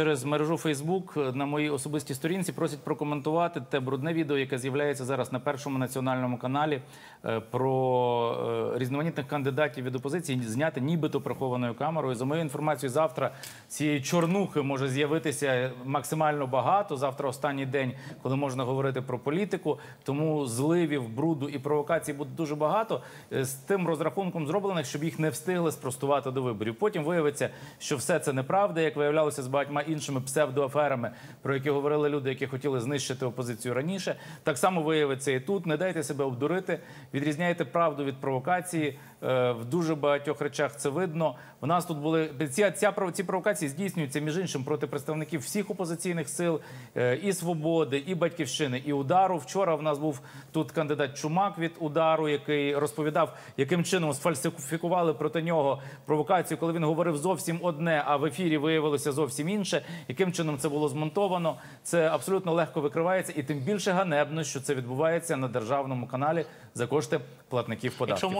Через мережу Фейсбук на моїй особистій сторінці просять прокоментувати те брудне відео, яке з'являється зараз на першому національному каналі е, про е, різноманітних кандидатів від опозиції, зняти нібито прихованою камерою. За моєю інформацією, завтра цієї чорнухи може з'явитися максимально багато. Завтра останній день, коли можна говорити про політику. Тому зливів, бруду і провокацій буде дуже багато. Е, З тим розрахунком зроблених, щоб їх не встигли спростувати до виборів. Потім виявиться, що все це неправда, як виявлялося з багатьма іншими псевдоаферами, про які говорили люди, які хотіли знищити опозицію раніше. Так само виявиться і тут. Не дайте себе обдурити, відрізняйте правду від провокації. Е, В дуже багатьох речах це видно. У нас тут були ці, ця, ці провокації здійснюються між іншим проти представників всіх опозиційних сил е, і свободи, і батьківщини, і удару. Вчора в нас був тут кандидат Чумак від удару, який розповідав, яким чином сфальсифікували проти нього провокацію, коли він говорив зовсім одне, а в ефірі виявилося зовсім інше. Яким чином це було змонтовано? Це абсолютно легко викривається, і тим більше ганебно, що це відбувається на державному каналі за кошти платників податків.